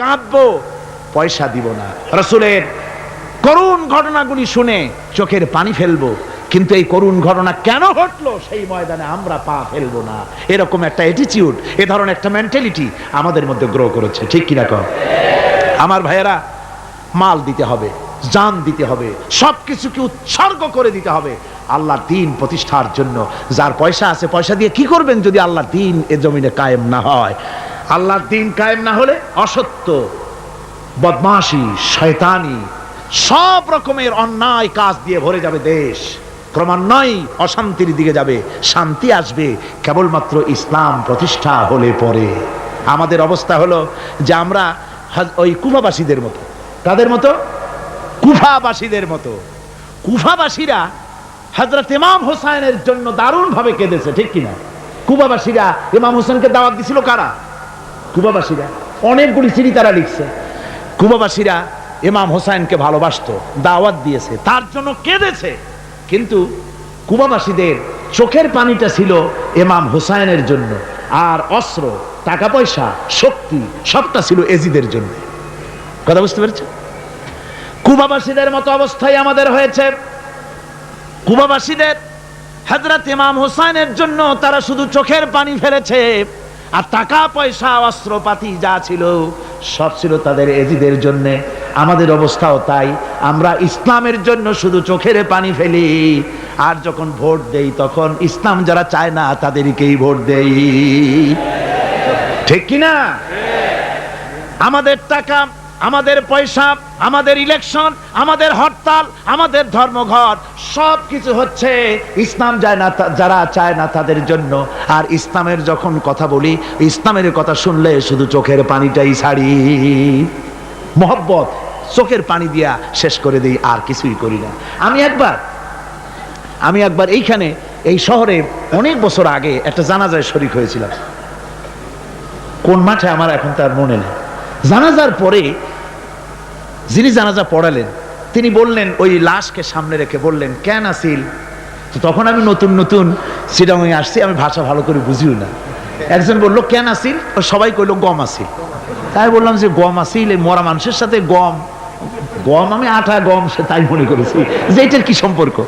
কাঁদবো পয়সা দিব না। রসুলের করুণ ঘটনাগুলি শুনে চোখের পানি ফেলব, কিন্তু এই করুণ ঘটনা কেন ঘটলো সেই ময়দানে আমরা পা ফেলব না। এরকম একটা অ্যাটিটিউড এ ধরনের একটা মেন্টালিটি আমাদের মধ্যে গ্রো করেছে, ঠিক কিনা কম? আমার ভাইয়েরা, মাল দিতে হবে, জান দিতে হবে সব কিছুকে উৎসর্গ করে দিতে হবে আল্লাহ দিন প্রতিষ্ঠার জন্য। যার পয়সা আছে, পয়সা দিয়ে কি করবেন যদি আল্লাহ দিন এ জমিনে কায়েম না হয়? আল্লাহর দিন কায়েম না হলে অসত্য, বদমাশি, শয়তানি, সব রকমের অন্যায় কাজ দিয়ে ভরে যাবে দেশ। ক্রমান্বয়ে অশান্তির দিকে যাবে, শান্তি আসবে, কেবলমাত্র ইসলাম প্রতিষ্ঠা হলে পরে। আমাদের অবস্থা হলো যে আমরা ওই কুফাবাসীদের মতো। তাদের মতো? কুফাবাসীদের মতো। কুফাবাসীরা হজরত ইমাম হোসাইনের জন্য দারুণভাবে কেঁদেছে, ঠিক কিনা? কুফাবাসীরা ইমাম হোসেনকে দাওয়াত দিছিল কারা? কুবাবাসীরা। অনেকগুলি চিঠি তারা লিখছে। কুবাবাসীরা ইমাম হোসাইনকে ভালোবাসতো, দাওয়াত দিয়েছে। তার জন্য কেঁদেছে। কিন্তু কুবাবাসীদের চোখের পানিটা ছিল এমাম হোসাইনের জন্য। আর অস্ত্র টাকা পয়সা শক্তি, সবটা ছিল এজিদের জন্য। কথা বুঝতে পেরেছেন? কুবাবাসীদের মতো অবস্থায় আমাদের হয়েছে। কুবাবাসীদের হজরত ইমাম হোসাইনের জন্য তারা শুধু চোখের পানি ফেলেছে। আর টাকা, পয়সা অস্ত্রপাতি যা ছিল, সব ছিল তাদের এজিদের জন্য। আমাদের অবস্থাও তাই। আমরা ইসলামের জন্য শুধু চোখের পানি ফেলি। আর যখন ভোট দেই, তখন ইসলাম যারা চায় না, তাদেরকেই ভোট দেই। ঠিক কিনা? আমাদের টাকা আমাদের পয়সা, আমাদের ইলেকশন আমাদের হরতাল, আমাদের ধর্মঘট সব কিছু হচ্ছে ইসলাম যায় না যারা চায় না তাদের জন্য। আর ইসলামের যখন কথা বলি, ইসলামের কথা শুনলে শুধু চোখের পানিটাই ছাড়ি। মোহব্বত, চোখের পানি দিয়া শেষ করে দিই, আর কিছুই করি না। আমি একবার আমি একবার এইখানে, এই শহরে অনেক বছর আগে একটা জানাজায় শরিক হয়েছিলাম। কোন মাঠে আমার এখন তার মনে নেই। জানাজার পরে যিনি জানাজা পড়ালেন, তিনি বললেন, ওই লাশকে সামনে রেখে বললেন, কেন আসিল? তো তখন আমি নতুন নতুন সিডাঙে আসছি, আমি ভাষা ভালো করে বুঝিও না। একজন বলল, কেন আসিল? সবাই কইলো, গম আসিল। তাই বললাম যে, গম আসিল, এই মরা মানুষের সাথে গম। গম আমি আটা গম, সে তাই মনে করেছি যে, এটার কি সম্পর্ক?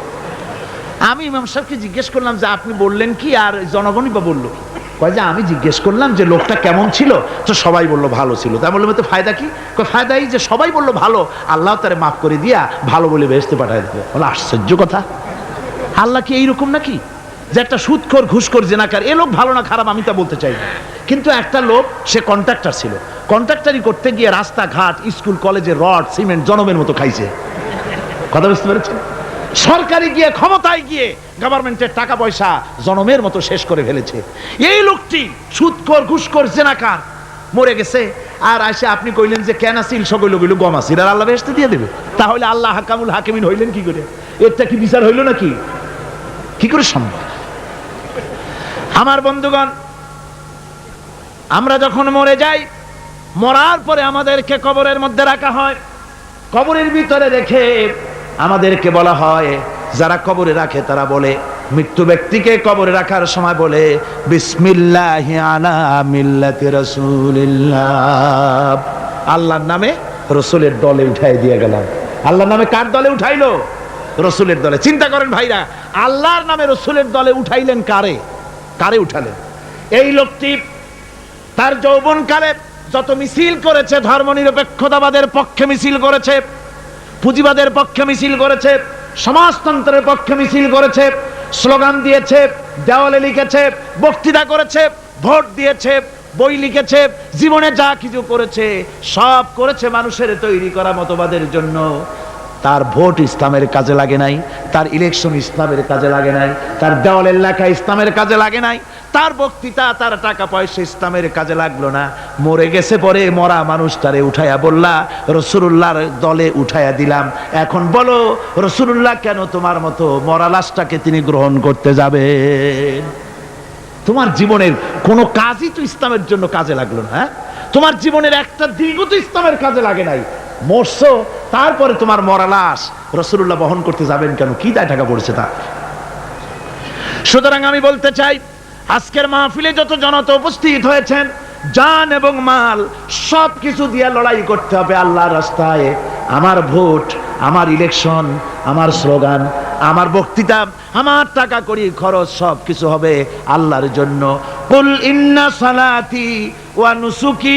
আমি ইমাম সাহেবকে জিজ্ঞেস করলাম যে, আপনি বললেন কি? আর জনগণই বা বলল কি? কয় যে, আমি জিজ্ঞেস করলাম যে, লোকটা কেমন ছিল? তো সবাই বলল, ভালো ছিল। তাই বললাম তো ফায়দা কি? ফায়দা এই যে, সবাই বলল, ভালো। আল্লাহ তারে মাফ করে দিয়া ভালো বলে বেহেস্তে পাঠায় দেবে বলে, আশ্চর্য কথা। আল্লাহ কি এইরকম নাকি? যে একটা সুদখোর ঘুষখোর, জেনাকার, এ লোক ভালো না খারাপ, আমি তা বলতে চাই কিন্তু একটা লোক, সে কন্ট্রাক্টর ছিল। কন্ট্রাক্টারি করতে গিয়ে রাস্তাঘাট, স্কুল কলেজে রড, সিমেন্ট, জনমের মতো খাইছে। কথা বুঝতে পেরেছেন? সরকারি গিয়ে, ক্ষমতায় গিয়ে গভর্নমেন্টের টাকা পয়সা জনমের মতো শেষ করে ফেলেছে। এই লোকটি সুদকর ঘুষকর জেনাকার, মরে গেছে। আর আসে, আপনি কইলেন যে, কেন আসিল সকল গইল গম আসিল। আর আল্লাহ বেসতে দিয়ে দেবে। তাহলে আল্লাহ হাকামুল হাকিমিন হইলেন কি করে? এরটা কি বিচার হইল নাকি? কি করে সম্ভব? আমার বন্ধুগণ, আমরা যখন মরে যাই, মরার পরে আমাদেরকে কবরের মধ্যে রাখা হয়। কবরের ভিতরে রেখে আমাদেরকে বলা হয়, যারা কবরে রাখে তারা বলে, মৃত্যু ব্যক্তিকে কবরে রাখার সময় বলে, বিসমিল্লাহি মিল্লাতি আল্লাহর নামে রসুলের দলে উঠাই দিয়ে গেলাম। আল্লাহর নামে কার দলে উঠাইলো? রসুলের দলে। চিন্তা করেন ভাইরা, আল্লাহর নামে রসুলের দলে উঠাইলেন কারে? কারে উঠালেন? এই লোকটি তার যৌবনকালে যত মিছিল করেছে, ধর্মনিরপেক্ষতাবাদের পক্ষে মিছিল করেছে পুঁজিবাদের পক্ষে মিছিল করেছে, সমাজতন্ত্রের পক্ষে মিছিল করেছে, স্লোগান দিয়েছে, দেওয়ালে লিখেছে, বক্তৃতা করেছে, ভোট দিয়েছে, বই লিখেছে, জীবনে যা কিছু করেছে, সব করেছে মানুষের তৈরি করা মতবাদের জন্য। তার ভোট ইসলামের কাজে লাগে নাই, তার ইলেকশন ইসলামের কাজে লাগে নাই, তার দেওয়ালের লেখা ইসলামের কাজে লাগে নাই, তার বক্তৃতা, তার টাকা পয়সা ইসলামের কাজে লাগল না। মরে গেছে পরে মরা মানুষ তারে উঠাইয়া বললা রসুল্লাহর দলে উঠাইয়া দিলাম। এখন বলো রসুল্লাহ কেন তোমার মতো মরা লাশটাকে তিনি গ্রহণ করতে যাবে? তোমার জীবনের কোনো কাজই তো ইসলামের জন্য কাজে লাগল না হ্যাঁ? তোমার জীবনের একটা দিনও তো ইসলামের কাজে লাগে নাই। মরছো, তারপরে তোমার মরা লাশ রসুল্লাহ বহন করতে যাবেন কেন? কি দায় টাকা পড়েছে তা সুতরাং আমি বলতে চাই, আজকের মাহফিলে যত জনতা উপস্থিত হয়েছেন, জান এবং মাল সব কিছু দিয়ে লড়াই করতে হবে আল্লাহর রাস্তায়। আমার ভোট, আমার ইলেকশন আমার স্লোগান, আমার বক্তৃতা, আমার টাকা করি খরচ সব কিছু হবে আল্লাহর জন্য। কুল ইন্না সালাতি ওয়া নুসুকি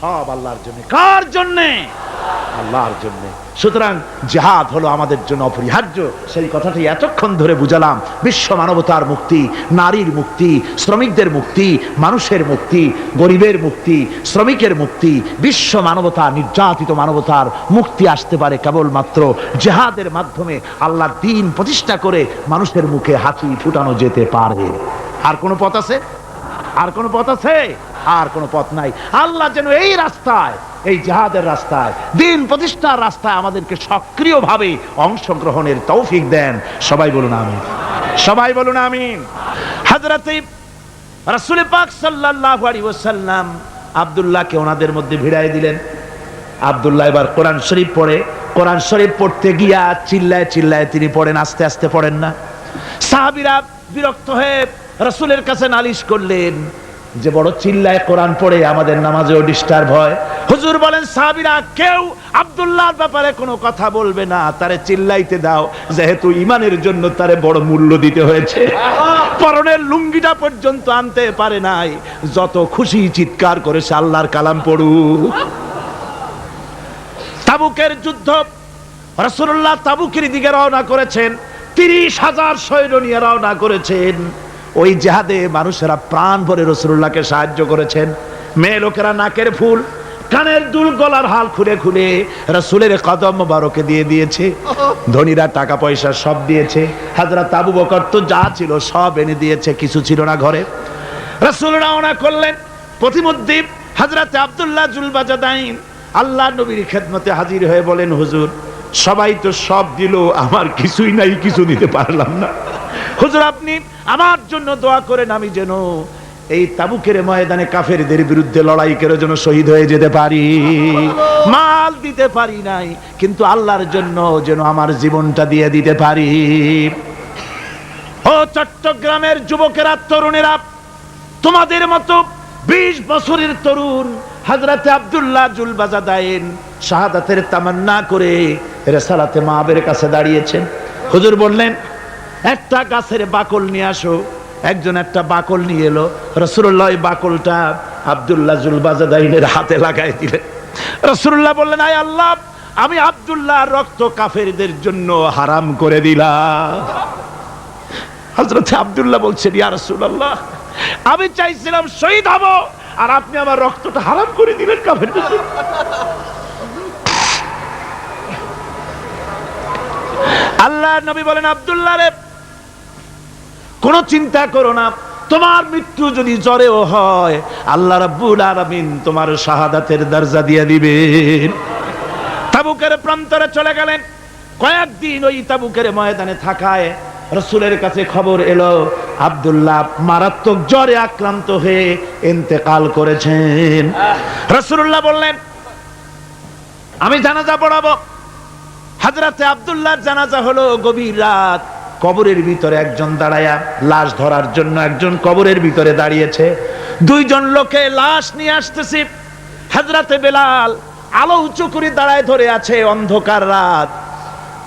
সব আল্লাহর জন্য। কার জন্যে? আল্লাহর জন্য। সুতরাং জেহাদ হলো আমাদের জন্য অপরিহার্য। সেই কথাটি এতক্ষণ ধরে বুঝালাম। বিশ্ব মানবতার মুক্তি, নারীর মুক্তি, শ্রমিকদের মুক্তি, মানুষের মুক্তি, গরিবের মুক্তি, শ্রমিকের মুক্তি, বিশ্ব মানবতা, নির্যাতিত মানবতার মুক্তি আসতে পারে কেবলমাত্র জেহাদের মাধ্যমে আল্লাহর দিন প্রতিষ্ঠা করে মানুষের মুখে হাসি ফুটানো যেতে পারে। আর কোনো পথ আছে? আর কোনো পথ আছে? আর কোনো পথ নাই। আল্লাহ যেন এই রাস্তায়, এই জাহাদের রাস্তায়, দিন প্রতিষ্ঠার রাস্তায় আমাদেরকে সক্রিয়ভাবে অংশগ্রহণের তৌফিক দেন। সবাই বলুন আমিন। সবাই বলুন আমিন। হাজরাতে রাসূল পাক আলাইহি ওয়াসাল্লাম আব্দুল্লাহকে ওনাদের মধ্যে ভিড়াই দিলেন। আব্দুল্লাহ এবার কোরআন শরীফ পড়ে। কোরআন শরীফ পড়তে গিয়া চিল্লায় চিল্লায় তিনি পড়েন, আস্তে আস্তে পড়েন না। সাহাবীরা বিরক্ত হয়ে রাসূলের কাছে নালিশ করলেন, যে বড় চিল্লায় কোরআন পড়ে আমাদের নামাজেও ডিস্টার্ব হয়। হুজুর বলেন, সাহাবীরা, কেউ আব্দুল্লাহর ব্যাপারে কোনো কথা বলবে না, তারে চিল্লাইতে দাও, যেহেতু ইমানের জন্য তারে বড় মূল্য দিতে হয়েছে। পরনের লুঙ্গিটা পর্যন্ত আনতে পারে নাই, যত খুশি চিৎকার করেছে আল্লাহর কালাম পড়ুক। তাবুকের যুদ্ধ রসুল্লাহ তাবুকের দিকে রওনা করেছেন, তিরিশ হাজার সৈন্য নিয়ে রওনা করেছেন। ওই জেহাদে মানুষেরা প্রাণ ভরে রসুল্লাহকে সাহায্য করেছেন। মেয়ে লোকেরা নাকের ফুল, কানের দুল গলার হাল খুলে খুলে রসুলের কদম মোবারকে দিয়ে দিয়েছে। ধনীরা টাকা পয়সা সব দিয়েছে। হাজরা তাবু বকর তো যা ছিল সব এনে দিয়েছে, কিছু ছিল না ঘরে। রসুল রওনা করলেন। প্রতিমধ্যে হাজরাতে আব্দুল্লাহ জুলবাজাদাইন আল্লাহ নবীর খেদমতে হাজির হয়ে বলেন, হুজুর, সবাই তো সব দিল, আমার কিছুই নাই, কিছু দিতে পারলাম না। হুজুর আপনি আমার জন্য দোয়া করেন আমি যেন এই তাবুকের ময়দানে কাফেরদের বিরুদ্ধে লড়াই করে যেন শহীদ হয়ে যেতে পারি। মাল দিতে পারি নাই কিন্তু আল্লাহর জন্য যেন আমার জীবনটা দিয়ে দিতে পারি। ও চট্টগ্রামের যুবকেরা তরুণেরা তোমাদের মতো বিশ বছরের তরুণ হাজরাতে আব্দুল্লাহ জুল বাজাদাইন শাহাদাতের তামান্না করে রেসালাতে মাহাবের কাছে দাঁড়িয়েছেন। হুজুর বললেন একটা গাছের বাকল নিয়ে আসো। একজন একটা বাকল নিয়ে এলো। রসুল্লাহ বাকলটা আব্দুল্লাহ জুল বাজাদাইনের হাতে লাগাই দিলেন। রসুল্লাহ বললেন, আয় আল্লাহ, আমি আব্দুল্লাহ রক্ত কাফেরদের জন্য হারাম করে দিলাম। আব্দুল্লাহ বলছেন, ইয়া রাসূলুল্লাহ, আমি চাইছিলাম শহীদ হব, আর আপনি আমার রক্তটা হারাম করে দিলেন আল্লাহ নবী বলেন, আবদুল্লাহ রে কোনো চিন্তা করো না। তোমার মৃত্যু যদি জ্বরেও হয়, আল্লাহ রাব্বুল আলামিন তোমার শাহাদাতের দরজা দিয়ে দিবেন। তাবুকের প্রান্তরে চলে গেলেন। কয়েকদিন ওই তাবুকের ময়দানে থাকায় রসুলের কাছে খবর এলো, আব্দুল্লাহ মারাত্মক জ্বরে আক্রান্ত হয়ে ইন্তেকাল করেছেন। রসুল্লাহ বললেন, আমি জানাজা পড়াবো। হাজরাতে আব্দুল্লাহর জানাজা হলো গভীর রাত। কবরের ভিতরে একজন দাঁড়ায়া লাশ ধরার জন্য একজন কবরের ভিতরে দাঁড়িয়েছে। দুইজন লোকে লাশ নিয়ে আসতেছি। হাজরাতে বেলাল আলো উঁচু করে দাঁড়ায় ধরে আছে অন্ধকার রাত।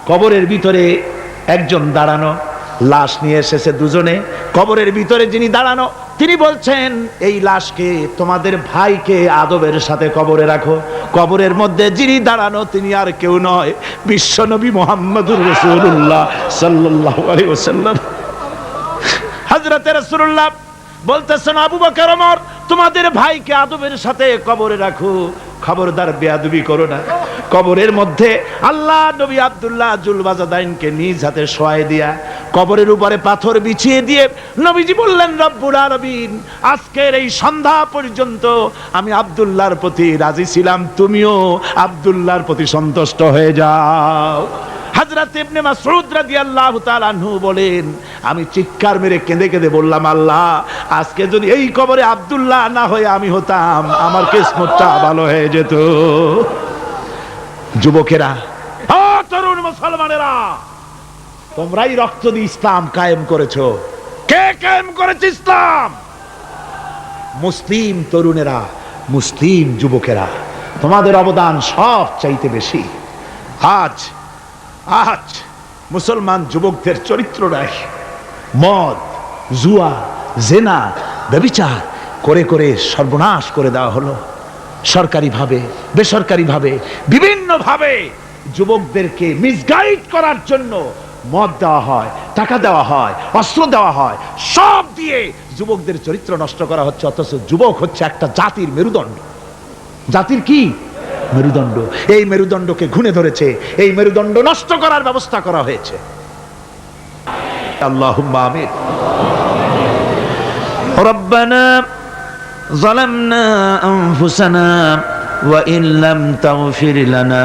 কবরের ভিতরে একজন দাঁড়ানো, লাশ নিয়ে এসেছে দুজনে। কবরের ভিতরে যিনি দাঁড়ানো তিনি বলছেন, এই লাশকে তোমাদের ভাইকে আদবের সাথে কবরে রাখো। কবরের মধ্যে যিনি দাঁড়ানো তিনি আর কেউ নয়। বিশ্বনবী মোহাম্মদুর রসুল্লাহ সাল্লাহ ওসাল্লাম হজরতের রসুল্লাহ বলতেছেন, আবু বকর, ওমর, তোমাদের ভাইকে আদবের সাথে কবরে রাখো। খবরদার বেয়াদবি করো না। কবরের মধ্যে আল্লাহ নবী আব্দুল্লাহ জুলবাজাদাইনকে নিজ হাতে শোয়াই দিয়া কবরের উপরে পাথর বিছিয়ে দিয়ে নবীজি বললেন, রব্বুল আলামিন, আজকের এই সন্ধ্যা পর্যন্ত আমি আব্দুল্লাহর প্রতি রাজি ছিলাম। তুমিও আব্দুল্লাহর প্রতি সন্তুষ্ট হয়ে যাও। হযরত ইবনে মাসউদ রাদিয়াল্লাহু তাআলা আনহু বলেন, আমি চিৎকার মেরে কেঁদে কেঁদে বললাম, আল্লাহ, আজকে যদি এই কবরে আব্দুল্লাহ না হয়ে আমি হতাম, আমার কিসমতটা ভালো হয়ে যেত। যুবকেরা তরুণ মুসলমানেরা তোমরাই রক্ত দিয়ে ইসলাম কায়েম করেছ। কে কায়েম করেছে ইসলাম? মুসলিম তরুণেরা, মুসলিম যুবকেরা, তোমাদের অবদান সব চাইতে বেশি। আজ আজ মুসলমান যুবকদের চরিত্র নাই মদ, জুয়া, জেনা, ব্যবিচার করে করে সর্বনাশ করে দেওয়া হলো। সরকারিভাবে, বেসরকারিভাবে, বিভিন্নভাবে যুবকদেরকে মিসগাইড করার জন্য মদ দেওয়া হয় টাকা দেওয়া হয় অস্ত্র দেওয়া হয় সব দিয়ে যুবকদের চরিত্র নষ্ট করা হচ্ছে অথচ যুবক হচ্ছে একটা জাতির মেরুদণ্ড জাতির কি মেরুদণ্ড এই মেরুদণ্ডকে ঘুণে ধরেছে এই মেরুদণ্ড নষ্ট করার ব্যবস্থা করা হয়েছে আল্লাহ আমিন ربنا ظلمنا أنفسنا وإن لم تغفر لنا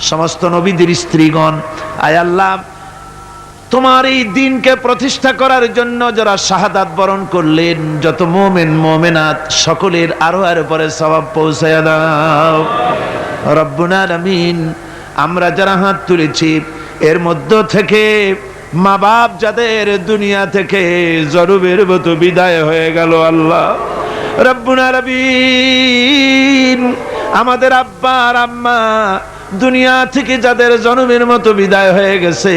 সমস্ত নবীদের স্ত্রীগণ, আয় আল্লাহ, তোমার এই দিনকে প্রতিষ্ঠা করার জন্য যারা শাহাদাত বরণ করলেন, যত মোমেন, মোমেনাত, সকলের আরও আরও পরে স্বভাব পৌঁছায় দাও। রব্বুনা আমিন আমরা যারা হাত তুলেছি, এর মধ্য থেকে মা বাপ যাদের দুনিয়া থেকে জরুবের মতো বিদায় হয়ে গেল আল্লাহ। রব্বুনা রবিন আমাদের আব্বা আর আম্মা দুনিয়া থেকে যাদের জন্মের মতো বিদায় হয়ে গেছে,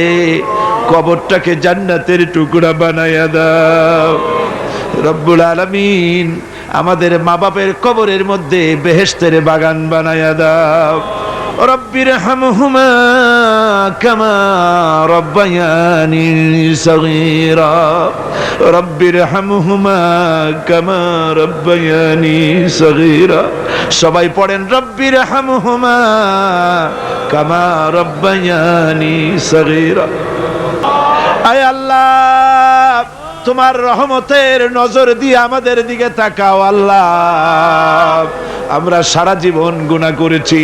কবরটাকে জান্নাতের টুকরা বানাইয়া দাও। রব্বুল আলামিন আমাদের মা বাপের কবরের মধ্যে বেহেস্তের বাগান বানাইয়া দাও। রব্বির হামহুমা কামা রব্বায়ানি সগীরা। রব্বির হামহুমা কামা রব্বায়ানি সগীরা। সবাই পড়েন রব্বির হামহুমা কামা রব্বায়ানি সগীরা। আয় আল্লাহ! তোমার রহমতের নজর দিয়ে আমাদের দিকে তাকাও আল্লাহ। আমরা সারা জীবন গুণা করেছি,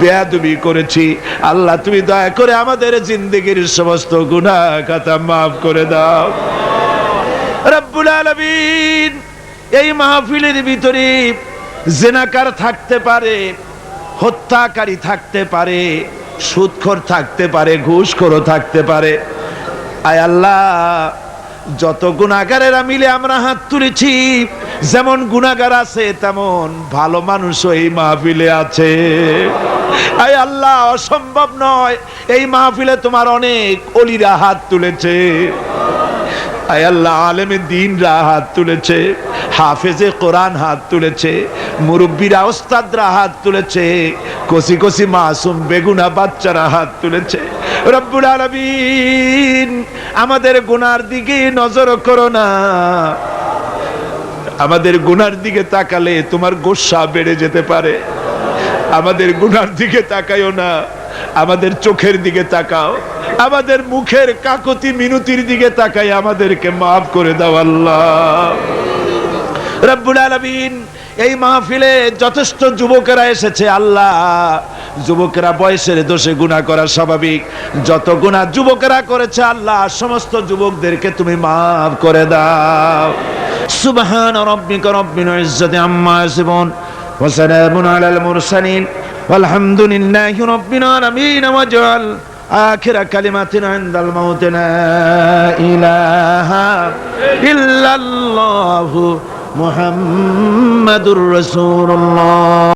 বেয়াদবি করেছি। আল্লাহ, তুমি দয়া করে আমাদের জিন্দগির সমস্ত গুণা খাতা মাফ করে দাও। রব্বুল আলামিন, এই মাহফিলের ভিতরে জেনাকার থাকতে পারে, হত্যাকারী থাকতে পারে সুদখোর থাকতে পারে, ঘুষখোরও থাকতে পারে। আয় আল্লাহ যত গুণাগারেরা মিলে আমরা হাত তুলেছি, যেমন গুণাগার আছে, তেমন ভালো মানুষ এই মাহফিলে আছে। আয় আল্লাহ, অসম্ভব নয়, এই মাহফিলে তোমার অনেক অলিরা হাত তুলেছে। হাত তুলেছে, হাফেজে কোরআন হাত তুলেছে, মুরব্বীরা ওস্তাদরা হাত তুলেছে, কষি কষি মাসুম বেগুনা বাচ্চারা হাত তুলেছে। আমাদের গুনার দিকে নজর করো না। আমাদের গুনার দিকে তাকালে তোমার গোসা বেড়ে যেতে পারে। আমাদের গুনার দিকে তাকাইও না। আমাদের চোখের দিকে তাকাও, আমাদের মুখের কাকতি মিনতির দিকে তাকাই, আমাদেরকে মাফ করে দাও আল্লাহ। রব্বুল আলামিন, এই মাহফিলে যথেষ্ট যুবকেরা এসেছে, আল্লাহ। যুবকেরা বয়সের দোষে গুণা করা স্বাভাবিক। যত গুণা যুবকেরা করেছে, আল্লাহ, সমস্ত যুবকদেরকে তুমি মাফ করে দাও। সুবহান রব্বিকা রব্বিল ইজ্জাতি আম্মা ইয়াসিফুন, ওয়া সালামুন আলাল মুরসালিন। আলহামদুলিল্লাহ রব্বিন আলামিন ওয়াজআল আখির কালিমাতিন ইনদাল মাউত লা ইলাহা ইল্লাল্লাহু মুহাম্মাদুর রাসূলুল্লাহ।